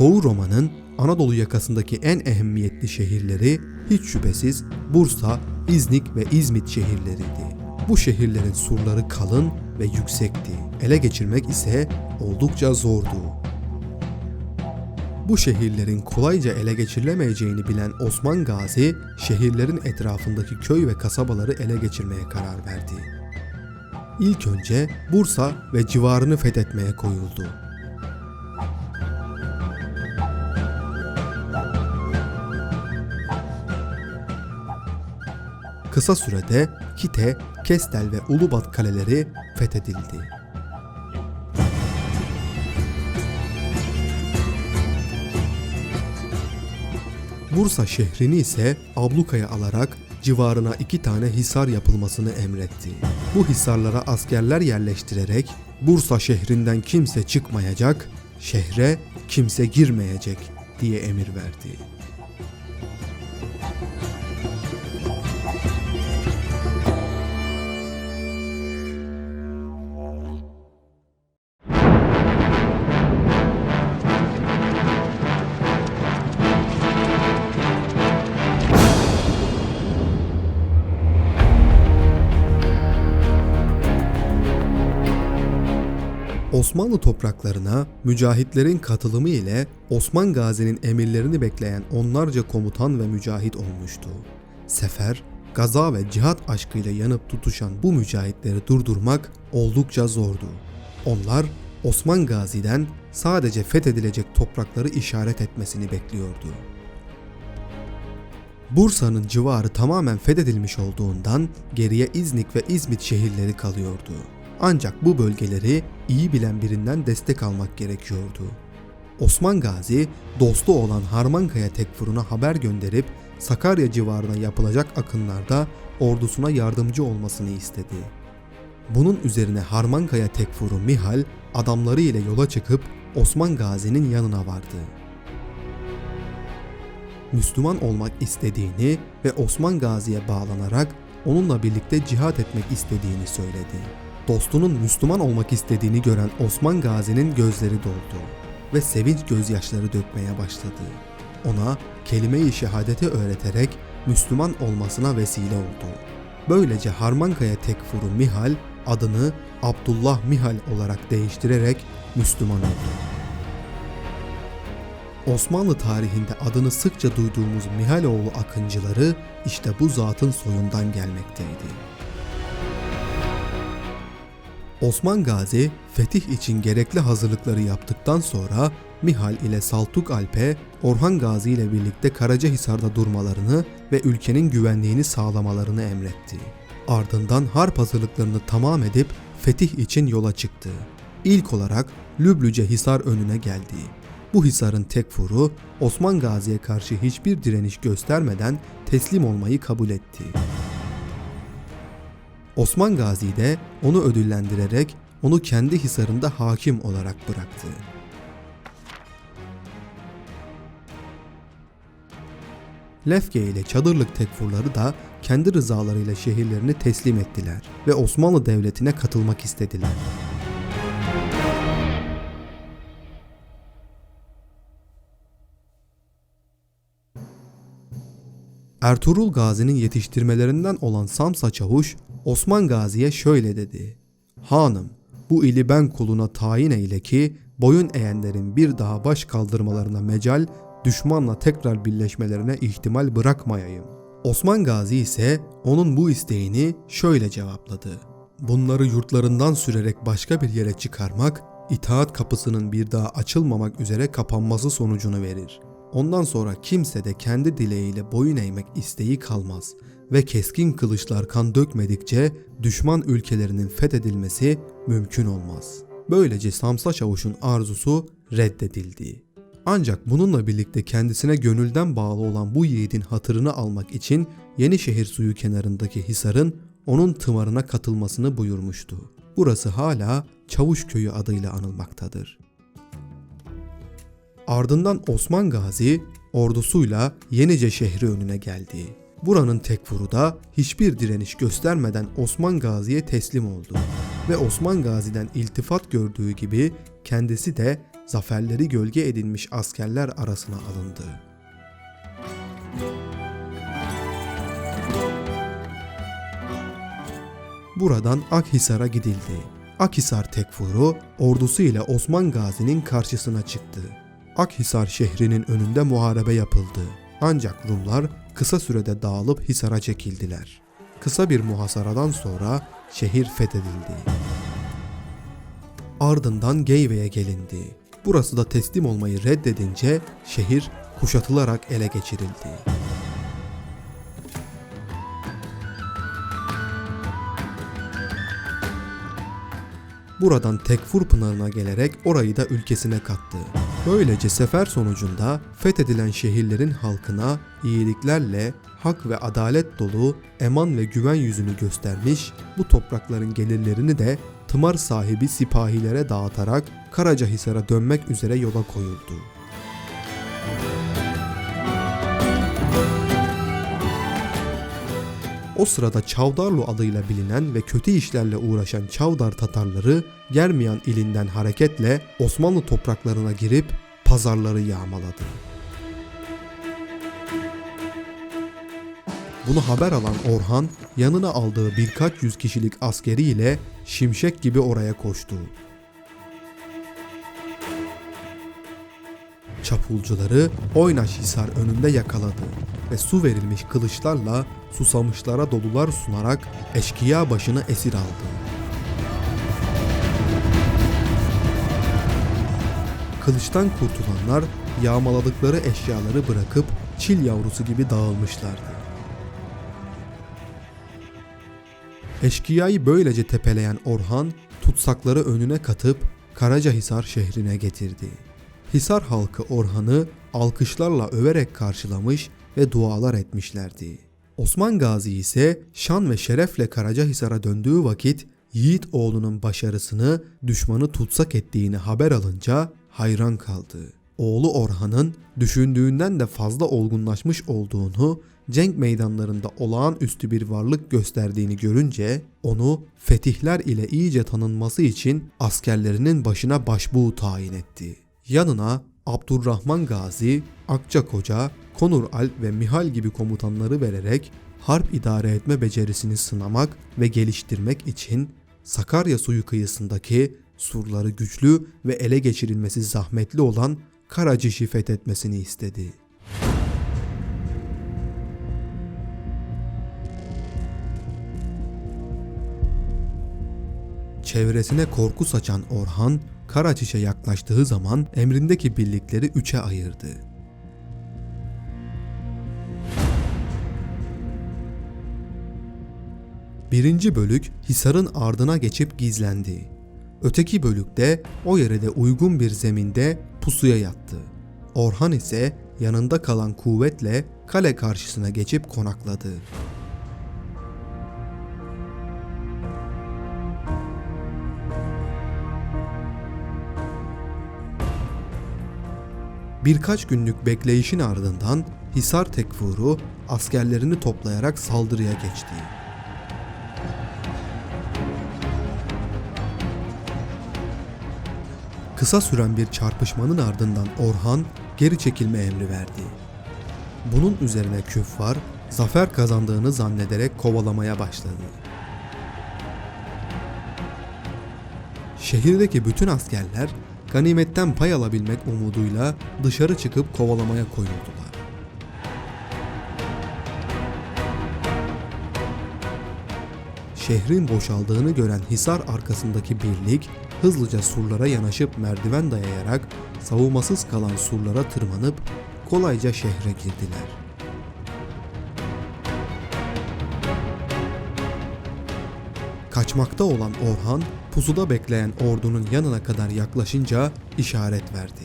Doğu Roma'nın Anadolu yakasındaki en ehemmiyetli şehirleri hiç şüphesiz Bursa, İznik ve İzmit şehirleriydi. Bu şehirlerin surları kalın ve yüksekti. Ele geçirmek ise oldukça zordu. Bu şehirlerin kolayca ele geçirilemeyeceğini bilen Osman Gazi, şehirlerin etrafındaki köy ve kasabaları ele geçirmeye karar verdi. İlk önce Bursa ve civarını fethetmeye koyuldu. Kısa sürede Kite, Kestel ve Ulubat kaleleri fethedildi. Bursa şehrini ise ablukaya alarak civarına iki tane hisar yapılmasını emretti. Bu hisarlara askerler yerleştirerek Bursa şehrinden kimse çıkmayacak, şehre kimse girmeyecek diye emir verdi. Osmanlı topraklarına mücahitlerin katılımı ile Osman Gazi'nin emirlerini bekleyen onlarca komutan ve mücahit olmuştu. Sefer, gaza ve cihat aşkıyla yanıp tutuşan bu mücahitleri durdurmak oldukça zordu. Onlar Osman Gazi'den sadece fethedilecek toprakları işaret etmesini bekliyordu. Bursa'nın civarı tamamen fethedilmiş olduğundan geriye İznik ve İzmit şehirleri kalıyordu. Ancak bu bölgeleri iyi bilen birinden destek almak gerekiyordu. Osman Gazi dostu olan Harmankaya Tekfuru'na haber gönderip Sakarya civarına yapılacak akınlarda ordusuna yardımcı olmasını istedi. Bunun üzerine Harmankaya Tekfuru Mihal adamları ile yola çıkıp Osman Gazi'nin yanına vardı. Müslüman olmak istediğini ve Osman Gazi'ye bağlanarak onunla birlikte cihat etmek istediğini söyledi. Dostunun Müslüman olmak istediğini gören Osman Gazi'nin gözleri doldu ve sevinç gözyaşları dökmeye başladı. Ona kelime-i şehadeti öğreterek Müslüman olmasına vesile oldu. Böylece Harmankaya Tekfuru Mihal adını Abdullah Mihal olarak değiştirerek Müslüman oldu. Osmanlı tarihinde adını sıkça duyduğumuz Mihaloğlu akıncıları işte bu zatın soyundan gelmekteydi. Osman Gazi fetih için gerekli hazırlıkları yaptıktan sonra Mihal ile Saltuk Alp'e Orhan Gazi ile birlikte Karacahisar'da durmalarını ve ülkenin güvenliğini sağlamalarını emretti. Ardından harp hazırlıklarını tamam edip fetih için yola çıktı. İlk olarak Lüblüce Hisar önüne geldi. Bu hisarın tekfuru Osman Gazi'ye karşı hiçbir direniş göstermeden teslim olmayı kabul etti. Osman Gazi de onu ödüllendirerek onu kendi hisarında hakim olarak bıraktı. Lefke ile Çadırlık tekfurları da kendi rızalarıyla şehirlerini teslim ettiler ve Osmanlı Devleti'ne katılmak istediler. Ertuğrul Gazi'nin yetiştirmelerinden olan Samsa Çavuş, Osman Gazi'ye şöyle dedi. Hanım, bu ili ben kuluna tayin eyle ki boyun eğenlerin bir daha baş kaldırmalarına mecal, düşmanla tekrar birleşmelerine ihtimal bırakmayayım. Osman Gazi ise onun bu isteğini şöyle cevapladı. Bunları yurtlarından sürerek başka bir yere çıkarmak, itaat kapısının bir daha açılmamak üzere kapanması sonucunu verir. Ondan sonra kimse de kendi dileğiyle boyun eğmek isteği kalmaz ve keskin kılıçlar kan dökmedikçe düşman ülkelerinin fethedilmesi mümkün olmaz. Böylece Samsa Çavuş'un arzusu reddedildi. Ancak bununla birlikte kendisine gönülden bağlı olan bu yiğidin hatırını almak için Yenişehir suyu kenarındaki Hisar'ın onun tımarına katılmasını buyurmuştu. Burası hala Çavuş Köyü adıyla anılmaktadır. Ardından Osman Gazi ordusuyla Yenice şehri önüne geldi. Buranın tekfuru da hiçbir direniş göstermeden Osman Gazi'ye teslim oldu ve Osman Gazi'den iltifat gördüğü gibi kendisi de zaferleri gölge edinmiş askerler arasına alındı. Buradan Akhisar'a gidildi. Akhisar Tekfuru ordusu ile Osman Gazi'nin karşısına çıktı. Akhisar şehrinin önünde muharebe yapıldı. Ancak Rumlar kısa sürede dağılıp Hisar'a çekildiler. Kısa bir muhasaradan sonra şehir fethedildi. Ardından Geyve'ye gelindi. Burası da teslim olmayı reddedince şehir kuşatılarak ele geçirildi. Buradan Tekfur Pınarı'na gelerek orayı da ülkesine kattı. Böylece sefer sonucunda fethedilen şehirlerin halkına iyiliklerle hak ve adalet dolu eman ve güven yüzünü göstermiş, bu toprakların gelirlerini de tımar sahibi sipahilere dağıtarak Karacahisar'a dönmek üzere yola koyuldu. O sırada Çavdarlı adıyla bilinen ve kötü işlerle uğraşan Çavdar Tatarları Germiyan ilinden hareketle Osmanlı topraklarına girip pazarları yağmaladı. Bunu haber alan Orhan yanına aldığı birkaç yüz kişilik askeriyle şimşek gibi oraya koştu. Çapulcuları Oynaşhisar önünde yakaladı ve su verilmiş kılıçlarla susamışlara dolular sunarak eşkıya başını esir aldı. Kılıçtan kurtulanlar yağmaladıkları eşyaları bırakıp çil yavrusu gibi dağılmışlardı. Eşkıyayı böylece tepeleyen Orhan tutsakları önüne katıp Karacahisar şehrine getirdi. Hisar halkı Orhan'ı alkışlarla överek karşılamış ve dualar etmişlerdi. Osman Gazi ise şan ve şerefle Karacahisar'a döndüğü vakit Yiğit oğlunun başarısını düşmanı tutsak ettiğini haber alınca hayran kaldı. Oğlu Orhan'ın düşündüğünden de fazla olgunlaşmış olduğunu, cenk meydanlarında olağanüstü bir varlık gösterdiğini görünce onu fetihler ile iyice tanınması için askerlerinin başına başbuğ tayin etti. Yanına Abdurrahman Gazi, Akçakoca, Konur Alp ve Mihal gibi komutanları vererek harp idare etme becerisini sınamak ve geliştirmek için Sakarya suyu kıyısındaki surları güçlü ve ele geçirilmesi zahmetli olan Karaciş'i fethetmesini istedi. Çevresine korku saçan Orhan, Karaçiş'e yaklaştığı zaman emrindeki birlikleri üçe ayırdı. Birinci bölük Hisar'ın ardına geçip gizlendi. Öteki bölükte o yere de uygun bir zeminde pusuya yattı. Orhan ise yanında kalan kuvvetle kale karşısına geçip konakladı. Birkaç günlük bekleyişin ardından Hisar Tekfuru askerlerini toplayarak saldırıya geçti. Kısa süren bir çarpışmanın ardından Orhan geri çekilme emri verdi. Bunun üzerine küffar zafer kazandığını zannederek kovalamaya başladı. Şehirdeki bütün askerler ganimetten pay alabilmek umuduyla dışarı çıkıp kovalamaya koyuldular. Şehrin boşaldığını gören Hisar arkasındaki birlik hızlıca surlara yanaşıp merdiven dayayarak savunmasız kalan surlara tırmanıp kolayca şehre girdiler. Kaçmakta olan Orhan pusuda bekleyen ordunun yanına kadar yaklaşınca işaret verdi.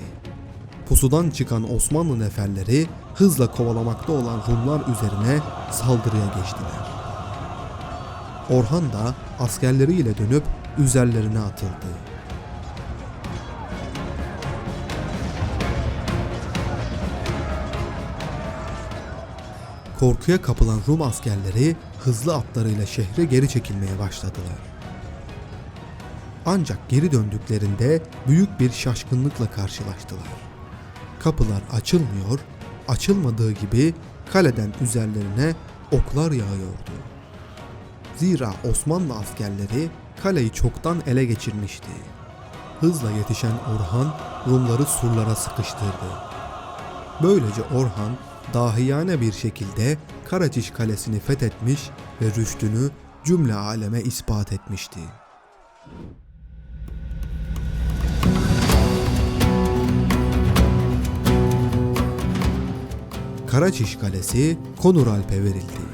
Pusudan çıkan Osmanlı neferleri hızla kovalamakta olan Rumlar üzerine saldırıya geçtiler. Orhan da askerleriyle dönüp üzerlerine atıldı. Korkuya kapılan Rum askerleri hızlı atlarıyla şehre geri çekilmeye başladılar. Ancak geri döndüklerinde büyük bir şaşkınlıkla karşılaştılar. Kapılar açılmıyor, açılmadığı gibi kaleden üzerlerine oklar yağıyordu. Zira Osmanlı askerleri kaleyi çoktan ele geçirmişti. Hızla yetişen Orhan Rumları surlara sıkıştırdı. Böylece Orhan dahiyane bir şekilde Karaçiş Kalesi'ni fethetmiş ve rüştünü cümle aleme ispat etmişti. Karaçiş Kalesi Konuralp'e verildi.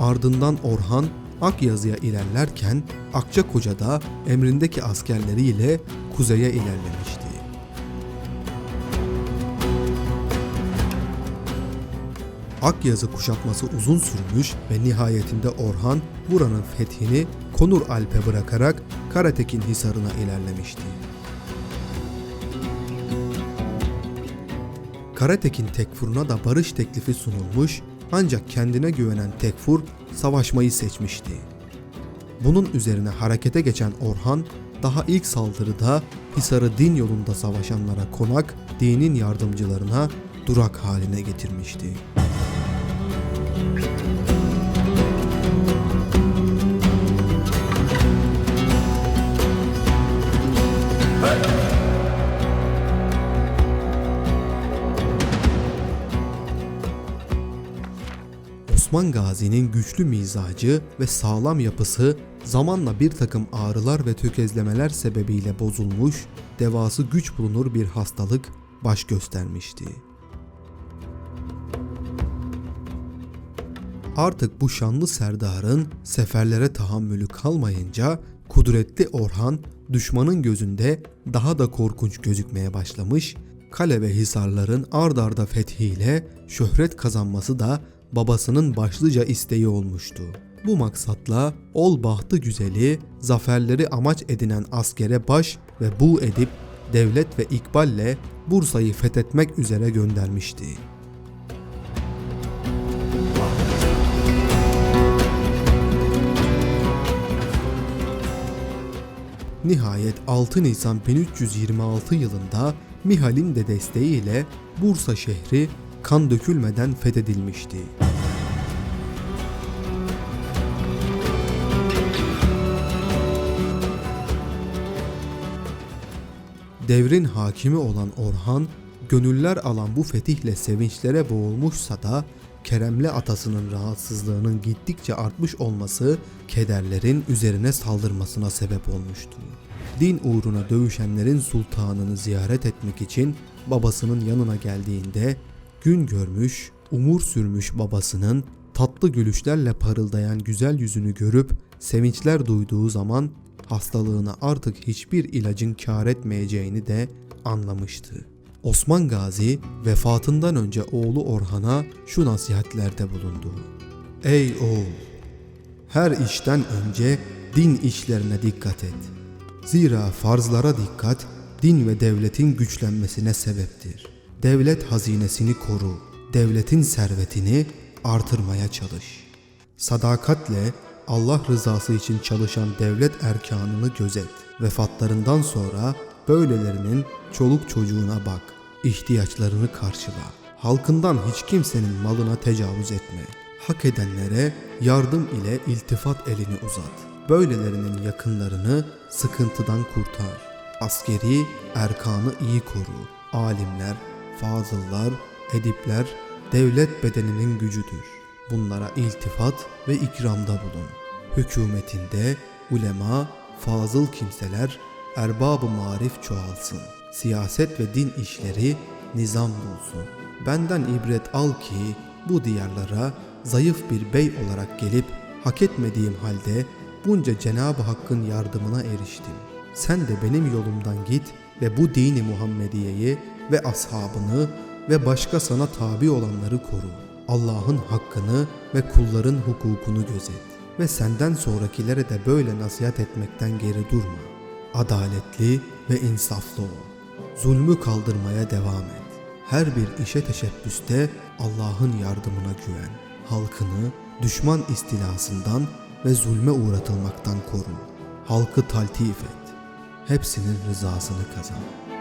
Ardından Orhan Akyazı'ya ilerlerken Akçakoca da emrindeki askerleriyle kuzeye ilerlemişti. Akyazı kuşatması uzun sürmüş ve nihayetinde Orhan buranın fethini Konur Alp'e bırakarak Karatekin Hisarı'na ilerlemişti. Karatekin Tekfur'una da barış teklifi sunulmuş ancak kendine güvenen Tekfur savaşmayı seçmişti. Bunun üzerine harekete geçen Orhan daha ilk saldırıda Hisar'ı din yolunda savaşanlara konak, dinin yardımcılarına durak haline getirmişti. Osman Gazi'nin güçlü mizacı ve sağlam yapısı zamanla bir takım ağrılar ve tökezlemeler sebebiyle bozulmuş, devası güç bulunur bir hastalık baş göstermişti. Artık bu şanlı serdarın seferlere tahammülü kalmayınca kudretli Orhan düşmanın gözünde daha da korkunç gözükmeye başlamış, kale ve hisarların ard arda fethiyle şöhret kazanması da babasının başlıca isteği olmuştu. Bu maksatla ol bahtı güzeli, zaferleri amaç edinen askere baş ve bu edip devlet ve ikballe Bursa'yı fethetmek üzere göndermişti. Nihayet 6 Nisan 1326 yılında Mihal'in de desteğiyle Bursa şehri kan dökülmeden fethedilmişti. Devrin hakimi olan Orhan, gönüller alan bu fetihle sevinçlere boğulmuşsa da Keremli atasının rahatsızlığının gittikçe artmış olması kederlerin üzerine saldırmasına sebep olmuştu. Din uğruna dövüşenlerin sultanını ziyaret etmek için babasının yanına geldiğinde gün görmüş, umur sürmüş babasının tatlı gülüşlerle parıldayan güzel yüzünü görüp sevinçler duyduğu zaman hastalığına artık hiçbir ilacın kar etmeyeceğini de anlamıştı. Osman Gazi vefatından önce oğlu Orhan'a şu nasihatlerde bulundu. Ey oğul! Her işten önce din işlerine dikkat et. Zira farzlara dikkat din ve devletin güçlenmesine sebeptir. Devlet hazinesini koru, devletin servetini artırmaya çalış. Sadakatle Allah rızası için çalışan devlet erkanını gözet. Vefatlarından sonra böylelerinin çoluk çocuğuna bak. ihtiyaçlarını karşıla. Halkından hiç kimsenin malına tecavüz etme. Hak edenlere yardım ile iltifat elini uzat. Böylelerinin yakınlarını sıkıntıdan kurtar. Askeri erkanı iyi koru. Alimler, fazıllar, edipler devlet bedeninin gücüdür. Bunlara iltifat ve ikramda bulun. Hükümetinde ulema, fazıl kimseler, erbab-ı marif çoğalsın. Siyaset ve din işleri nizam bulsun. Benden ibret al ki bu diyarlara zayıf bir bey olarak gelip hak etmediğim halde bunca Cenab-ı Hakk'ın yardımına eriştim. Sen de benim yolumdan git ve bu dini Muhammediye'yi ve ashabını ve başka sana tabi olanları koru. Allah'ın hakkını ve kulların hukukunu gözet ve senden sonrakilere de böyle nasihat etmekten geri durma. Adaletli ve insaflı ol. Zulmü kaldırmaya devam et. Her bir işe teşebbüste Allah'ın yardımına güven. Halkını düşman istilasından ve zulme uğratılmaktan koru. Halkı taltif et. hepsinin rızasını kazan.